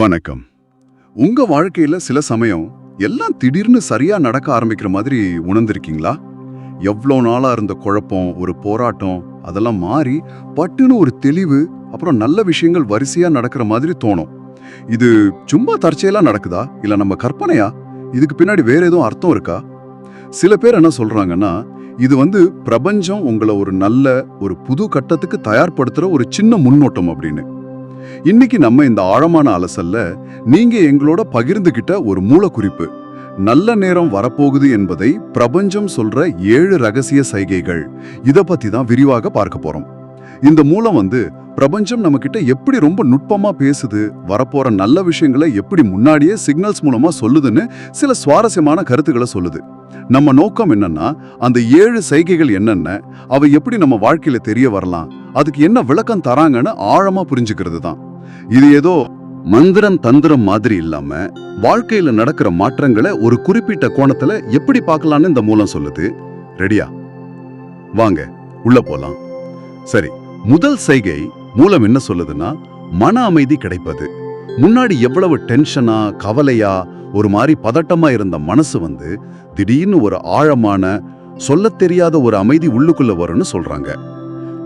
வணக்கம். உங்க வாழ்க்கையில சில சமயம் எல்லாம் திடீர்னு சரியா நடக்க ஆரம்பிக்கிற மாதிரி உணர்ந்திருக்கீங்களா? எவ்வளோ நாளா இருந்த குழப்பம் ஒரு போராட்டம் அதெல்லாம் மாறி பட்டுன்னு ஒரு தெளிவு அப்புறம் நல்ல விஷயங்கள் வரிசையா நடக்கிற மாதிரி தோணும். இது சும்மா தற்செயலா நடக்குதா? இல்ல நம்ம கற்பனையா? இதுக்கு பின்னாடி வேற எதுவும் அர்த்தம் இருக்கா? சில பேர் என்ன சொல்றாங்கன்னா இது வந்து பிரபஞ்சம் உங்களை ஒரு நல்ல ஒரு புது கட்டத்துக்கு தயார்படுத்துற ஒரு சின்ன முன்னோட்டம் அப்படின்னு. இன்னைக்கு நம்ம இந்த ஆழமான அலசல்ல நீங்க எங்களோட பகிர்ந்துகிட்ட ஒரு மூலக்குறிப்பு. நல்ல நேரம் வரப்போகுது என்பதை பிரபஞ்சம் சொல்ற ஏழு ரகசிய சைகைகள். இத பத்தி தான் விரிவாக பார்க்க போறோம். இந்த மூலம் வந்து பிரபஞ்சம் நம்ம கிட்ட எப்படி ரொம்ப நுட்பமா பேசுது வரப்போற நல்ல விஷயங்களை எப்படி முன்னாடியே சிக்னல்ஸ் மூலமா சொல்லுதுன்னு சில சுவாரஸ்யமான கருத்துக்களை சொல்லுது. நம்ம நோக்கம் என்னன்னா அந்த ஏழு சைகைகள் என்னென்ன அவை எப்படி நம்ம வாழ்க்கையில தெரிய வரலாம் அதுக்கு என்ன விளக்கம் தராங்கன்னு ஆழமா புரிஞ்சுக்கிறது தான் இது ஏதோ மந்திரம் தந்திரம் மாதிரி இல்லாம வாழ்க்கையில நடக்கிற மாற்றங்களை ஒரு குறிப்பிட்ட கோணத்துல எப்படி பார்க்கலான்னு இந்த மூலம் சொல்லுது. ரெடியா வாங்க உள்ள போலாம். சரி முதல் செய்கை மூலம் என்ன சொல்லுதுன்னா மன அமைதி கிடைப்பது. முன்னாடி எவ்வளவு டென்ஷனா கவலையா ஒரு மாதிரி பதட்டமா இருந்த மனசு வந்து திடீர்னு ஒரு ஆழமான சொல்லத் தெரியாத ஒரு அமைதி உள்ளுக்குள்ள வரும்னு சொல்றாங்க.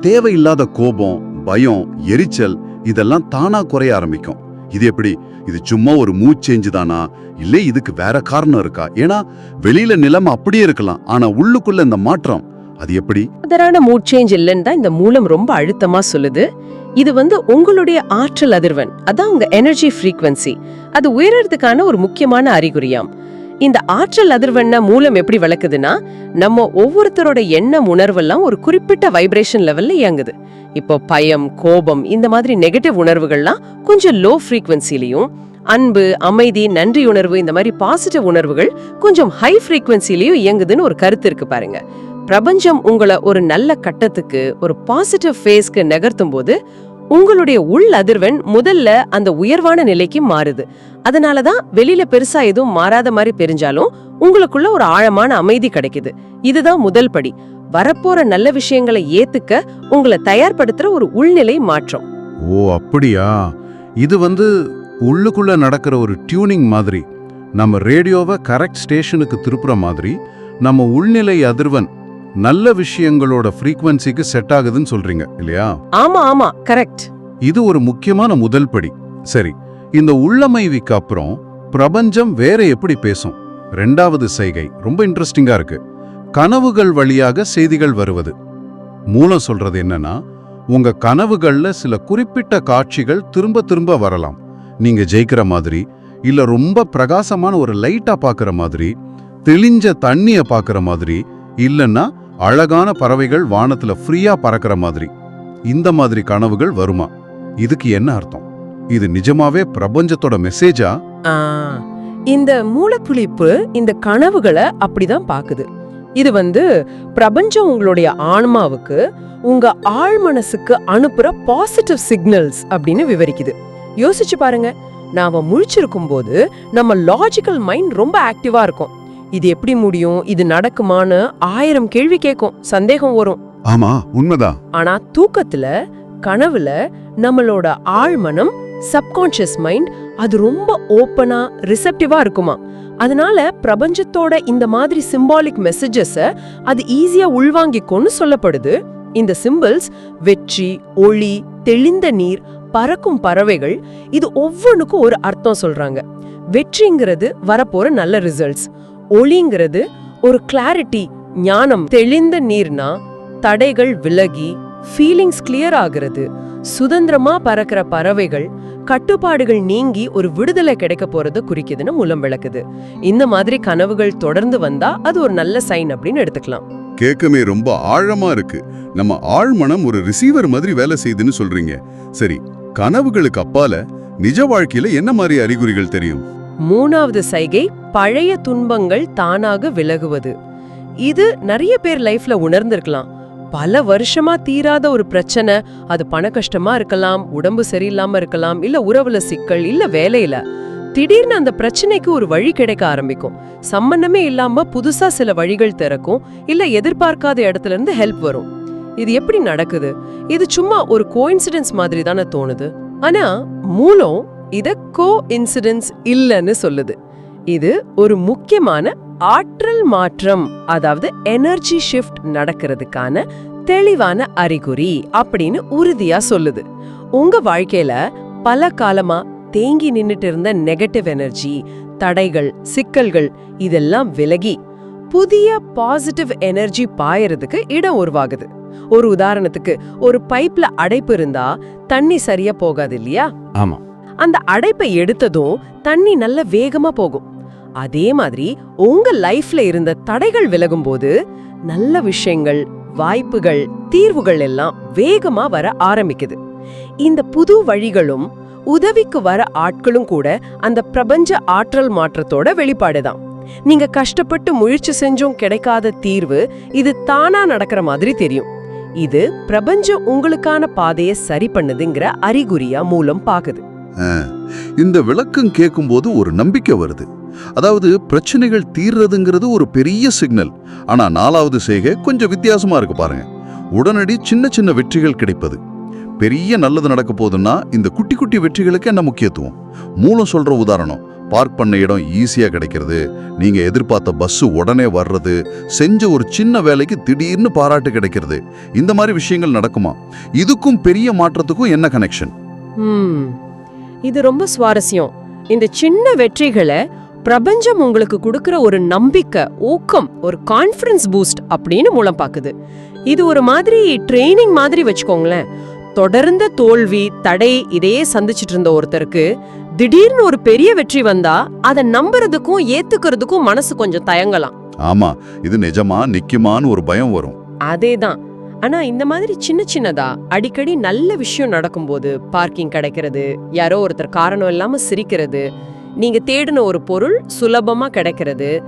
தேவையில்லாத கோபம் பயம் எரிச்சல் இதெல்லாம் தானா குறைய ஆரம்பிக்கும். இது எப்படி? இது சும்மா ஒரு மூச்சேஞ்சு தானா? இல்லை இதுக்கு வேற காரணம் இருக்கா? ஏன்னா வெளியில நிலைமை அப்படியே இருக்கலாம். ஆனா உள்ளுக்குள்ள இந்த மாற்றம் அது எப்படி? அதரான மூட் சேஞ்ச் இல்லைன்னு தான் இந்த மூலம் ரொம்ப அழுத்தமா சொல்லுது. இது வந்து உங்களுடைய ஆற்றல் அதிர்வன். அதான் உங்க எனர்ஜி ஃப்ரீக்வன்சி அது உயர்றதுக்கான ஒரு முக்கியமான அறிகுறியாம். இந்த ஆற்றல் அதிர்வெண்ண மூலம் எப்படி விளக்குதுன்னா நம்ம ஒவ்வொருத்தரோட எண்ணம் உணர்வெல்லாம் ஒரு குறிப்பிட்ட வைப்ரேஷன் லெவல்ல இயங்குது. இப்போ பயம் கோபம் இந்த மாதிரி நெகட்டிவ் உணர்வுகள்லாம் கொஞ்சம் லோ ஃப்ரீக்வன்சிலையும் அன்பு அமைதி நன்றி உணர்வு இந்த மாதிரி பாசிட்டிவ் உணர்வுகள் கொஞ்சம் ஹை ஃப்ரீக்வன்சிலையும் இயங்குதுன்னு ஒரு கருத்து இருக்கு பாருங்க. பிரபஞ்சம் உங்களை ஒரு நல்ல கட்டத்துக்கு ஒரு பாசிட்டிவ் ஃபேஸ்க்கு நகர்த்தும் போது உங்களுடைய உள் அதிர்வெண் முதல்ல அந்த உயர்வான நிலைக்கு மாறுது. அதனால தான் வெளியில பெருசா எதுவும் மாறாத மாதிரி தெரிஞ்சாலும் உங்களுக்குள்ள ஒரு ஆழமான அமைதி கிடைக்குது. இதுதான் முதல் படி. வரப்போற நல்ல விஷயங்களை ஏத்துக்க உங்களை தயார்படுத்துற ஒரு உள்நிலை மாற்றம். ஓ அப்படியா? இது வந்து உள்ளுக்குள்ள நடக்கிற ஒரு டியூனிங் மாதிரி. நம்ம ரேடியோவை கரெக்ட் ஸ்டேஷனுக்கு திருப்புற மாதிரி நம்ம உள்நிலை அதிர்வன் நல்ல விஷயங்களோட ஃப்ரீக்வன்சிக்கு செட் ஆகுதுன்னு சொல்றீங்க இல்லையா? ஆமா ஆமா கரெக்ட் இது ஒரு முக்கியமான முதல் படி. சரி இந்த உள்ளமைவிக்கு அப்புறம் பிரபஞ்சம் வேற எப்படி பேசும்? ரெண்டாவது செய்கை ரொம்ப இன்ட்ரெஸ்டிங்கா இருக்கு. கனவுகள் வழியாக செய்திகள் வருவது. மூலம் சொல்றது என்னன்னா உங்க கனவுகள்ல சில குறிப்பிட்ட காட்சிகள் திரும்ப திரும்ப வரலாம். நீங்க ஜெயிக்கிற மாதிரி இல்ல ரொம்ப பிரகாசமான ஒரு லைட்டா பார்க்குற மாதிரி தெளிஞ்ச தண்ணிய பார்க்குற மாதிரி இல்லைன்னா அழகான பறவைகள் வானத்துல ஃப்ரீயா பறக்கிற மாதிரி. இந்த மாதிரி கனவுகள் வருமா? இதுக்கு என்ன அர்த்தம்? இது நிஜமாவே பிரபஞ்சத்தோட மெசேஜா ஆ, இந்த மூலப்புளிப்பு இந்த கனவுகளை அப்படிதான் பாக்குது. இது வந்து பிரபஞ்சம் உங்களுடைய ஆன்மாவுக்கு உங்க ஆழ் மனசுக்கு அனுப்புற பாசிட்டிவ் சிக்னல்ஸ் அப்படின்னு விவரிக்குது. யோசிச்சு பாருங்க. நாம முழிச்சிருக்கும் போது நம்ம லாஜிக்கல் மைண்ட் ரொம்ப ஆக்டிவா இருக்கும். இது எப்படி முடியும்? இது நடக்குமான்னு ஆயிரம் கேள்வி கேட்கும் சந்தேகம் வரும். ஆமா உண்மைதான். ஆனா தூக்கத்துல கனவுல நம்மளோட ஆழ்மனம் சப்கான்ஷியஸ் மைண்ட் அது ரொம்ப ஓப்பனா ரிசெப்டிவா இருக்குமா அதனால பிரபஞ்சத்தோட இந்த மாதிரி சிம்பாலிக் மெசேஜஸ அது ஈஸியா உள்வாங்கிக்கும்னு சொல்லப்படுது. இந்த சிம்பிள்ஸ் வெற்றி ஒளி தெளிந்த நீர் பறக்கும் பறவைகள் இது ஒவ்வொன்றுக்கும் ஒரு அர்த்தம் சொல்றாங்க. வெற்றிங்கிறது வரப்போற நல்ல ரிசல்ட்ஸ் ஒளிங்கிறது ஒரு கிளாரிட்டி ஞானம். தெளிந்த நீர்னா தடைகள் விலகி ஃபீலிங்ஸ் கிளியர் ஆகிறது. சுதந்திரமா பறக்கிற பறவைகள் கட்டுப்பாடுகள் நீங்கி ஒரு விடுதலை கிடைக்க போறது குறிக்குதுன்னு மூலம் விளக்குது. இந்த மாதிரி கனவுகள் தொடர்ந்து வந்தா அது ஒரு நல்ல சைன் அப்படின்னு எடுத்துக்கலாம். கேட்கமே ரொம்ப ஆழமா இருக்கு. நம்ம ஆழ்மனம் ஒரு ரிசீவர் மாதிரி வேலை செய்யுதுன்னு சொல்றீங்க. சரி கனவுகளுக்கு அப்பால நிஜ வாழ்க்கையில என்ன மாதிரி அறிகுறிகள் தெரியும்? மூணாவது சைகை பழைய துன்பங்கள் தானாக விலகுவது. இது நிறைய பேர் லைஃப்ல உணர்ந்திருக்கலாம். பல வருஷமா தீராத ஒரு பிரச்சனை அது பண கஷ்டமா இருக்கலாம் உடம்பு சரியில்லாம இருக்கலாம் இல்ல உறவுல சிக்கல் இல்ல வேலையில. திடீர்னு அந்த பிரச்சனைக்கு ஒரு வழி கிடைக்க ஆரம்பிக்கும். சம்பந்தமே இல்லாம புதுசா சில வழிகள் திறக்கும் இல்ல எதிர்பார்க்காத இடத்துல இருந்து ஹெல்ப் வரும். இது எப்படி நடக்குது? இது சும்மா ஒரு கோயின்சிடென்ஸ் மாதிரி தானே தோணுது. ஆனா மூலம் இதை கோ இன்சிடென்ஸ் இல்லைன்னு சொல்லுது. இது ஒரு முக்கியமான ஆற்றல் மாற்றம் அதாவது எனர்ஜி ஷிஃப்ட் நடக்கிறதுக்கான தெளிவான அறிகுறி அப்படின்னு உறுதியா சொல்லுது. உங்க வாழ்க்கையில பல காலமா தேங்கி நின்னுட்டு இருந்த நெகட்டிவ் எனர்ஜி தடைகள் சிக்கல்கள் இதெல்லாம் விலகி புதிய பாசிட்டிவ் எனர்ஜி பாயறதுக்கு இடம் உருவாகுது. ஒரு உதாரணத்துக்கு ஒரு பைப்ல அடைப்பு இருந்தா தண்ணி சரியா போகாது இல்லையா? ஆமா. அந்த அடைப்பை எடுத்ததும் தண்ணி நல்ல வேகமா போகும். அதே மாதிரி உங்க லைஃப்ல இருந்த தடைகள் விலகும் போது நல்ல விஷயங்கள் வாய்ப்புகள் தீர்வுகள் எல்லாம் வேகமா வர ஆரம்பிக்குது. இந்த புது வழிகளும் உதவிக்கு வர ஆட்களும் கூட அந்த பிரபஞ்ச ஆற்றல் மாற்றத்தோட வெளிப்பாடுதான் நீங்க கஷ்டப்பட்டு முயற்சி செஞ்சும் கிடைக்காத தீர்வு இது தானா நடக்கிற மாதிரி தெரியும். இது பிரபஞ்சம் உங்களுக்கான பாதையை சரி பண்ணுதுங்கிற அறிகுறியா மூலம் பாக்குது. இந்த விளக்கம் கேட்கும்போது ஒரு நம்பிக்கை வருது. அதாவது பிரச்சனைகள் தீர்றதுங்கிறது ஒரு பெரிய சிக்னல். ஆனா நாலாவது செய்கை கொஞ்சம் வித்தியாசமா இருக்கு பாருங்க. உடனடி சின்ன சின்ன வெற்றிகள் கிடைப்பது. பெரிய நல்லது நடக்க போகுதுன்னா இந்த குட்டி குட்டி வெற்றிகளுக்கு என்ன முக்கியத்துவம்? மூலம் சொல்ற உதாரணம் பார்க் பண்ண இடம் ஈஸியாக கிடைக்கிறது. நீங்கள் எதிர்பார்த்த பஸ்ஸு உடனே வர்றது செஞ்ச ஒரு சின்ன வேலைக்கு திடீர்னு பாராட்டு கிடைக்கிறது. இந்த மாதிரி விஷயங்கள் நடக்குமா? இதுக்கும் பெரிய மாற்றத்துக்கும் என்ன கனெக்ஷன் இது ரொம்ப சுவாரஸ்யம். இந்த சின்ன வெற்றிகளை பிரபஞ்சம் உங்களுக்கு கொடுக்கிற ஒரு நம்பிக்கை ஊக்கம் ஒரு கான்ஃபிடன்ஸ் பூஸ்ட் அப்படின்னு மூலம் பாக்குது இது ஒரு மாதிரி ட்ரைனிங் மாதிரி வச்சுக்கோங்களேன். தொடர்ந்த தோல்வி தடை இதையே சந்திச்சிட்டு இருந்த ஒருத்தருக்கு திடீர்னு ஒரு பெரிய வெற்றி வந்தா அதை நம்புறதுக்கும் ஏத்துக்கிறதுக்கும் மனசு கொஞ்சம் தயங்கலாம். ஆமா இது நிஜமா நிக்குமான்னு ஒரு பயம் வரும். அதேதான். ஆனா இந்த மாதிரி சின்ன சின்னதா அடிக்கடி நல்ல விஷயம் நடக்கும்போது பார்க்கிங் கிடைக்கிறது யாரோ ஒருத்தர் காரணம் இல்லாம சிரிக்கிறது நீங்க தேடின ஒரு பொருள் சுலபமா கிடைக்கிறது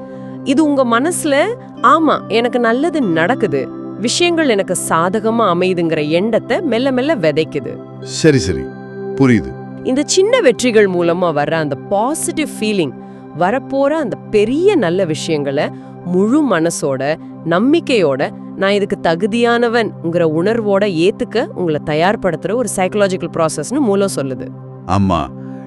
இது உங்க மனசுல ஆமா எனக்கு நல்லது நடக்குது விஷயங்கள் எனக்கு சாதகமா அமையுதுங்கிற எண்ணத்தை மெல்ல மெல்ல விதைக்குது. சரி சரி. புரியுது. இந்த சின்ன வெற்றிகள் மூலமா வர்ற அந்த பாசிட்டிவ் ஃபீலிங் வரப்போற அந்த பெரிய நல்ல விஷயங்களை முழு மனசோட நம்பிக்கையோட நான் இதுக்கு தகுதியானவன்ங்கிற உணர்வோட ஏத்துக்க உங்களை தயார்படுத்துற ஒரு சைக்கலாஜிக்கல் ப்ராசஸ்னு மூலம் சொல்லுது. ஆமா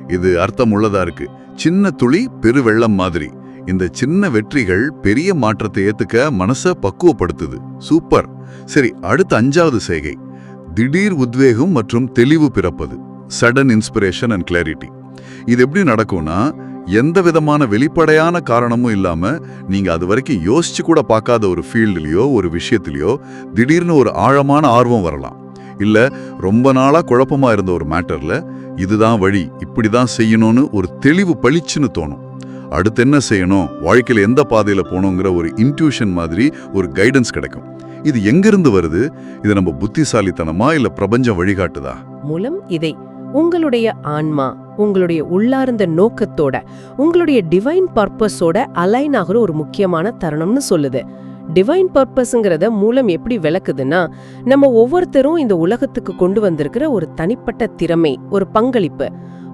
இது அர்த்தம் உள்ளதா இருக்கு. சின்ன துளி பெருவெள்ளம் மாதிரி. இந்த சின்ன வெற்றிகள் பெரிய மாற்றத்தை ஏத்துக்க மனச பக்குவப்படுத்துது. சூப்பர். சரி அடுத்த அஞ்சாவது செய்கை. திடீர் உத்வேகம் மற்றும் தெளிவு பிறப்பது. சடன் இன்ஸ்பிரேஷன் அண்ட் கிளாரிட்டி இது எப்படி நடக்கும்னா எந்த விதமான வெளிப்படையான காரணமும் இல்லாம நீங்க அது வரைக்கும் யோசிச்சு கூட பார்க்காத ஒரு ஃபீல்டுலயோ ஒரு விஷயத்திலயோ திடீர்னு ஒரு ஆழமான ஆர்வம் வரலாம். இல்ல ரொம்ப நாளா குழப்பமா இருந்த ஒரு மேட்டர்ல இதுதான் வழி இப்படிதான் செய்யணும்னு ஒரு தெளிவு பளிச்சுன்னு தோணும். அடுத்து என்ன செய்யணும்? வாழ்க்கையில எந்த பாதையில போகணுங்கிற ஒரு இன்ட்யூஷன் மாதிரி ஒரு கைடன்ஸ் கிடைக்கும். இது எங்கிருந்து வருது? இது நம்ம புத்திசாலித்தனமா இல்ல பிரபஞ்சம் வழிகாட்டுதா? மூலம் இதை உங்களுடைய ஆன்மா உங்களுடைய உள்ளார்ந்த நோக்கத்தோட உங்களுடைய டிவைன் பர்பஸோட அலைன் ஆகுற ஒரு முக்கியமான தருணம்னு சொல்லுது. டிவைன் பர்பஸ்ங்கிறத மூலம் எப்படி விளக்குதுன்னா நம்ம ஒவ்வொருத்தரும் இந்த உலகத்துக்கு கொண்டு வந்திருக்கிற ஒரு தனிப்பட்ட திறமை ஒரு பங்களிப்பு.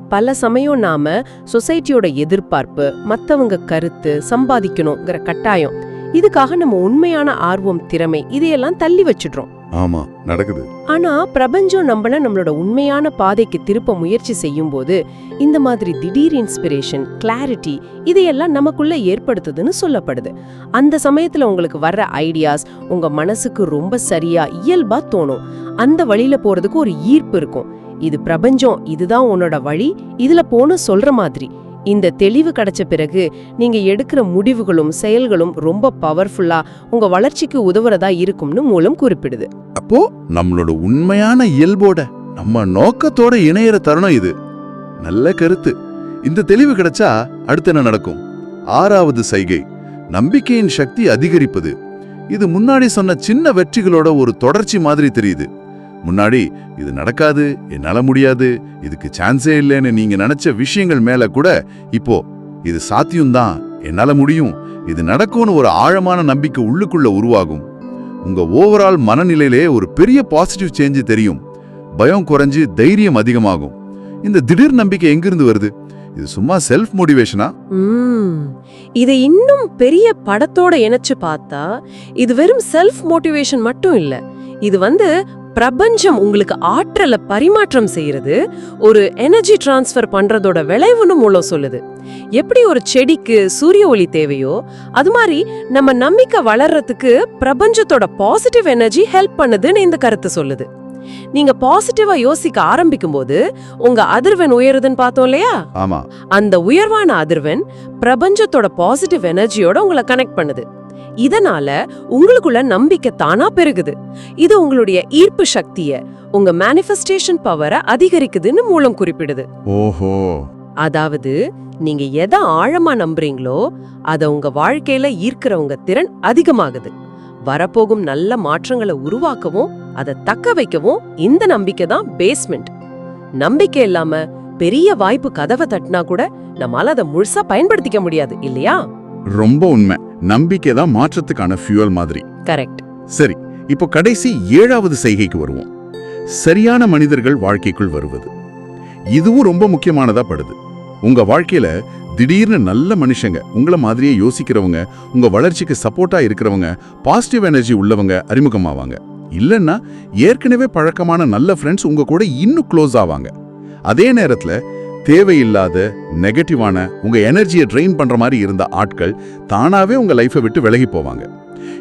பல சமயம் நாம சொசைட்டியோட எதிர்பார்ப்பு மற்றவங்க கருத்து சம்பாதிக்கணுங்கிற கட்டாயம். இதுக்காக நம்ம உண்மையான ஆர்வம் திறமை இதையெல்லாம் தள்ளி வச்சிடுறோம். ஆமா நடக்குது. ஆனா பிரபஞ்சம் நம்மள நம்மளோட உண்மையான பாதைக்கு திருப்ப முயற்சி செய்யும்போது இந்த மாதிரி திடீர் இன்ஸ்பிரேஷன் கிளாரிட்டி இதையெல்லாம் நமக்குள்ள ஏற்படுத்துதுன்னு சொல்லப்படுது. அந்த சமயத்துல உங்களுக்கு வர்ற ஐடியாஸ் உங்க மனசுக்கு ரொம்ப சரியா இயல்பா தோணும். அந்த வழியில போறதுக்கு ஒரு ஈர்ப்பு இருக்கும். இது பிரபஞ்சம் இதுதான் உன்னோட வழி இதுல போன சொல்ற மாதிரி. இந்த தெளிவு கிடைச்ச பிறகு நீங்க எடுக்கிற முடிவுகளும் செயல்களும் ரொம்ப பவர்ஃபுல்லா உங்க வளர்ச்சிக்கு உதவுறதா இருக்கும்னு மூலம் குறிப்பிடுது. அப்போ நம்மளோட உண்மையான இயல்போட நம்ம நோக்கத்தோட இணையிற தருணம் இது. நல்ல கருத்து. இந்த தெளிவு கிடைச்சா அடுத்து என்ன நடக்கும்? ஆறாவது சைகை. நம்பிக்கையின் சக்தி அதிகரிப்பது. இது முன்னாடி சொன்ன சின்ன வெற்றிகளோட ஒரு தொடர்ச்சி மாதிரி தெரியுது. முன்னாடி இது நடக்காது என்னால் முடியாது இதுக்கு சான்ஸே இல்லைன்னு நீங்கள் நினச்ச விஷயங்கள் மேலே கூட இப்போ இது சாத்தியம்தான் என்னால் முடியும் இது நடக்கும்னு ஒரு ஆழமான நம்பிக்கை உள்ளுக்குள்ளே உருவாகும். உங்கள் ஓவரால் மனநிலையிலே ஒரு பெரிய பாசிட்டிவ் சேஞ்சு தெரியும். பயம் குறைஞ்சு தைரியம் அதிகமாகும். இந்த திடீர் நம்பிக்கை எங்கிருந்து வருது? இது சும்மா செல்ஃப் மோட்டிவேஷனா இதை இன்னும் பெரிய படத்தோட இணைச்சு பார்த்தா இது வெறும் செல்ஃப் மோட்டிவேஷன் மட்டும் இல்ல. இது வந்து பிரபஞ்சம் உங்களுக்கு ஆற்றலை பரிமாற்றம் செய்யறது ஒரு எனர்ஜி டிரான்ஸ்ஃபர் பண்றதோட விளைவுன்னு மூலம் சொல்லுது. எப்படி ஒரு செடிக்கு சூரிய ஒளி தேவையோ அது மாதிரி நம்ம நம்பிக்கை வளர்றதுக்கு பிரபஞ்சத்தோட பாசிட்டிவ் எனர்ஜி ஹெல்ப் பண்ணுதுன்னு இந்த கருத்து சொல்லுது. நீங்க பாசிட்டிவா யோசிக்க ஆரம்பிக்கும் போது உங்க அதிர்வெண் உயருதுன்னு பார்த்தோம் இல்லையா? ஆமா. அந்த உயர்வான அதிர்வெண் பிரபஞ்சத்தோட பாசிட்டிவ் எனர்ஜியோட உங்களை கனெக்ட் பண்ணுது. இதனால உங்களுக்குள்ள நம்பிக்கை தானா பெருகுது. இது உங்களுடைய ஈர்ப்பு சக்திய உங்க மேனிஃபெஸ்டேஷன் பவரை அதிகரிக்குதுன்னு மூலம் குறிப்பிடுது. ஓஹோ. அதாவது நீங்க எதை ஆழமா நம்புறீங்களோ அத உங்க வாழ்க்கையில ஈர்க்கிற உங்க திறன் அதிகமாகுது. வரப்போகும் நல்ல மாற்றங்களை உருவாக்கவும் அதை தக்க வைக்கவும் இந்த நம்பிக்கை தான் பேஸ்மெண்ட் நம்பிக்கை இல்லாம பெரிய வாய்ப்பு கதவை தட்டினா கூட நம்மால அதை முழுசா பயன்படுத்திக்க முடியாது இல்லையா? ரொம்ப உண்மை. நம்பிக்கை தான் மாற்றத்துக்கான ஃபியூவல் மாதிரி. கரெக்ட் சரி இப்போ கடைசி ஏழாவது செய்கைக்கு வருவோம். சரியான மனிதர்கள் வாழ்க்கைக்குள் வருவது. இதுவும் ரொம்ப முக்கியமானதா படுது. உங்க வாழ்க்கையில திடீர்னு நல்ல மனுஷங்க உங்கள மாதிரியே யோசிக்கிறவங்க உங்க வளர்ச்சிக்கு சப்போர்ட்டா இருக்கிறவங்க பாசிட்டிவ் எனர்ஜி உள்ளவங்க அறிமுகமாவாங்க. இல்லைன்னா ஏற்கனவே பழக்கமான நல்ல ஃப்ரெண்ட்ஸ் உங்க கூட இன்னும் க்ளோஸ் ஆவாங்க. அதே நேரத்துல தேவையில்லாத நெகட்டிவான உங்க எனர்ஜியை ட்ரெயின் பண்ற மாதிரி இருந்த ஆட்கள் தானாவே உங்க லைஃபை விட்டு விலகி போவாங்க.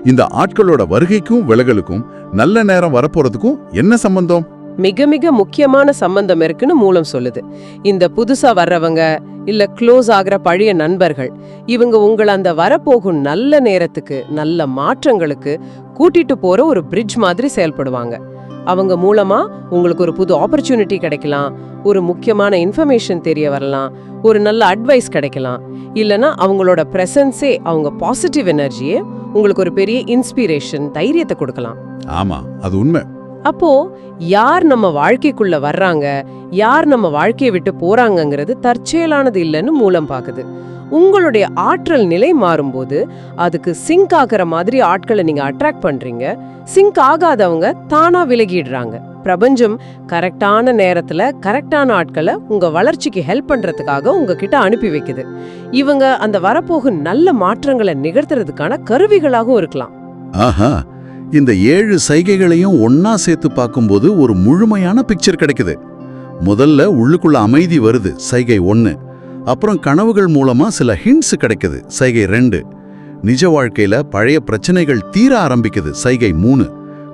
இந்த ஆட்களோட வருகைக்கும் விலகலுக்கும் நல்ல நேரம் வரப்போறதுக்கும் என்ன சம்பந்தம்? மிக மிக முக்கியமான சம்பந்தம் இருக்குன்னு மூலம் சொல்லுது. இந்த புதுசா வர்றவங்க இல்ல க்ளோஸ் ஆகிற பழைய நண்பர்கள் இவங்க உங்களை அந்த வரப்போகும் நல்ல நேரத்துக்கு நல்ல மாற்றங்களுக்கு கூட்டிட்டு போற ஒரு பிரிட்ஜ் மாதிரி செயல்படுவாங்க. அவங்க மூலமா உங்களுக்கு ஒரு புது ஆப்பர்ச்சுனிட்டி கிடைக்கலாம் ஒரு முக்கியமான இன்ஃபர்மேஷன் தெரிய வரலாம் ஒரு நல்ல அட்வைஸ் கிடைக்கலாம். இல்லனா அவங்களோட பிரசன்ஸே அவங்க பாசிட்டிவ் எனர்ஜியே உங்களுக்கு ஒரு பெரிய இன்ஸ்பிரேஷன் தைரியத்தை கொடுக்கலாம். ஆமா அது உண்மை. அப்போ யார் நம்ம வாழ்க்கைக்குள்ள வர்றாங்க யார் நம்ம வாழ்க்கையை விட்டு போறாங்கங்கிறது தற்செயலானது இல்லைன்னு மூலம் பாக்குது உங்களுடைய ஆற்றல் நிலை மாறும்போது அதுக்கு சிங்க் ஆகிற மாதிரி ஆட்களை நீங்க அட்ராக்ட் பண்றீங்க. சிங்க் ஆகாதவங்க தானா விலகிடுறாங்க. பிரபஞ்சம் கரெக்டான நேரத்துல கரெக்டான ஆட்களை உங்க வளர்ச்சிக்கு ஹெல்ப் பண்றதுக்காக உங்ககிட்ட அனுப்பி வைக்குது. இவங்க அந்த வரப்போகும் நல்ல மாற்றங்களை நிகழ்த்துறதுக்கான கருவிகளாகவும் இருக்கலாம். ஆஹா! இந்த ஏழு சைகைகளையும் ஒன்னா சேர்த்து பார்க்கும்போது ஒரு முழுமையான பிக்சர் கிடைக்குது. முதல்ல உள்ளுக்குள்ள அமைதி வருது சைகை ஒன்று அப்புறம் கனவுகள் மூலமா சில ஹிண்ட்ஸ் கிடைக்குது. சைகை ரெண்டு நிஜ வாழ்க்கையில பழைய பிரச்சனைகள் தீர ஆரம்பிக்குது. சைகை மூணு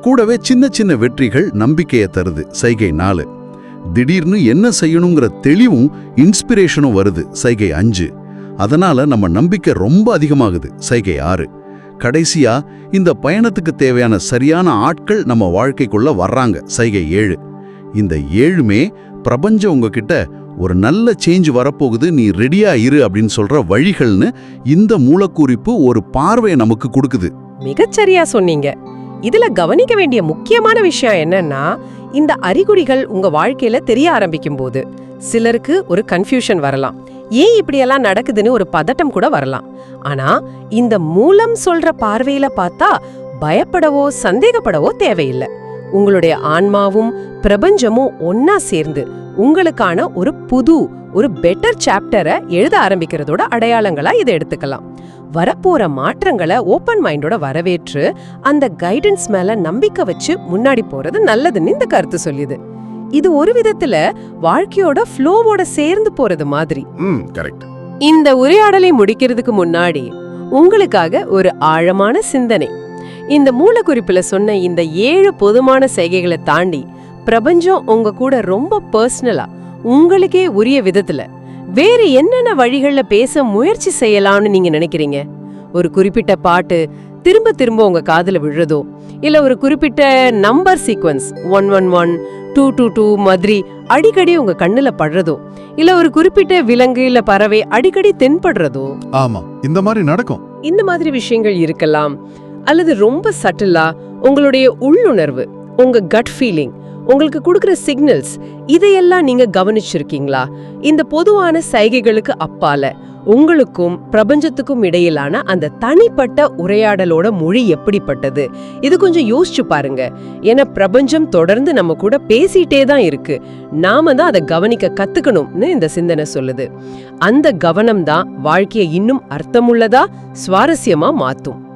கூடவே சின்ன சின்ன வெற்றிகள் நம்பிக்கையை தருது. சைகை நாலு திடீர்னு என்ன செய்யணுங்கிற தெளிவும் இன்ஸ்பிரேஷனும் வருது. சைகை அஞ்சு அதனால நம்ம நம்பிக்கை ரொம்ப அதிகமாகுது. சைகை ஆறு கடைசியா இந்த பயணத்துக்கு தேவையான சரியான ஆட்கள் நம்ம வாழ்க்கைக்குள்ள வர்றாங்க. சைகை ஏழு இந்த ஏழுமே பிரபஞ்சம் உங்ககிட்ட ஒரு நல்ல சேஞ்ச் வரப்போகுது நீ ரெடியா இரு அப்படின்னு சொல்ற வழிகள்னு இந்த மூலக்குறிப்பு ஒரு பார்வையை நமக்கு கொடுக்குது. மிகச்சரியா சொன்னீங்க. இதுல கவனிக்க வேண்டிய முக்கியமான விஷயம் என்னன்னா இந்த அறிகுறிகள் உங்க வாழ்க்கையில தெரிய ஆரம்பிக்கும் போது சிலருக்கு ஒரு கன்ஃபியூஷன் வரலாம். ஏன் இப்படியெல்லாம் நடக்குதுன்னு ஒரு பதட்டம் கூட வரலாம். ஆனா இந்த மூலம் சொல்ற பார்வையில பார்த்தா பயப்படவோ சந்தேகப்படவோ தேவையில்லை. உங்களுடைய ஆன்மாவும் பிரபஞ்சமும் ஒன்னா சேர்ந்து உங்களுக்கான ஒரு புது ஒரு பெட்டர் சாப்டரை எழுத ஆரம்பிக்கிறதோட அடையாளங்களா இதை எடுத்துக்கலாம். வரப்போற மாற்றங்களை ஓப்பன் மைண்டோட வரவேற்று அந்த கைடன்ஸ் மேல நம்பிக்கை வச்சு முன்னாடி போறது நல்லதுன்னு இந்த கருத்து சொல்லுது இது ஒரு விதத்துல வாழ்க்கையோட ஃப்ளோவோட சேர்ந்து போறது மாதிரி. இந்த உரையாடலை முடிக்கிறதுக்கு முன்னாடி உங்களுக்காக ஒரு ஆழமான சிந்தனை. இந்த மூலக்குறிப்புல சொன்ன இந்த ஏழு பொதுமான செய்கைகளை தாண்டி பிரபஞ்சம் உங்க கூட ரொம்ப பர்சனலா உங்களுக்கே உரிய விதத்துல வேற என்னென்ன வழிகள்ல பேச முயற்சி செய்யலாம்னு நீங்க நினைக்கிறீங்க? ஒரு குறிப்பிட்ட பாட்டு திரும்ப திரும்ப உங்க காதுல விழுறதோ இல்ல ஒரு குறிப்பிட்ட number sequence one one one two two two மாதிரி அடிக்கடி உங்க கண்ணுல படுறதோ இல்ல ஒரு குறிப்பிட்ட விலங்கு இல்ல பறவை அடிக்கடி தென்படுறதோ? ஆமா இந்த மாதிரி நடக்கும். இந்த மாதிரி விஷயங்கள் இருக்கலாம். அல்லது ரொம்ப சட்டிலா உங்களுடைய உள்ளுணர்வு உங்க கட் ஃபீலிங் உங்களுக்கு கொடுக்குற சிக்னல்ஸ் இதையெல்லாம் நீங்க கவனிச்சிருக்கீங்களா? இந்த பொதுவான சைகைகளுக்கு அப்பால உங்களுக்கும் பிரபஞ்சத்துக்கும் இடையிலான அந்த தனிப்பட்ட உரையாடலோட மொழி எப்படிப்பட்டது? இது கொஞ்சம் யோசிச்சு பாருங்க. ஏன்னா பிரபஞ்சம் தொடர்ந்து நம்ம கூட பேசிட்டே தான் இருக்கு. நாம தான் அதை கவனிக்க கத்துக்கணும்னு இந்த சிந்தனை சொல்லுது. அந்த கவனம் தான் வாழ்க்கையை இன்னும் அர்த்தமுள்ளதா சுவாரஸ்யமா மாத்தும்.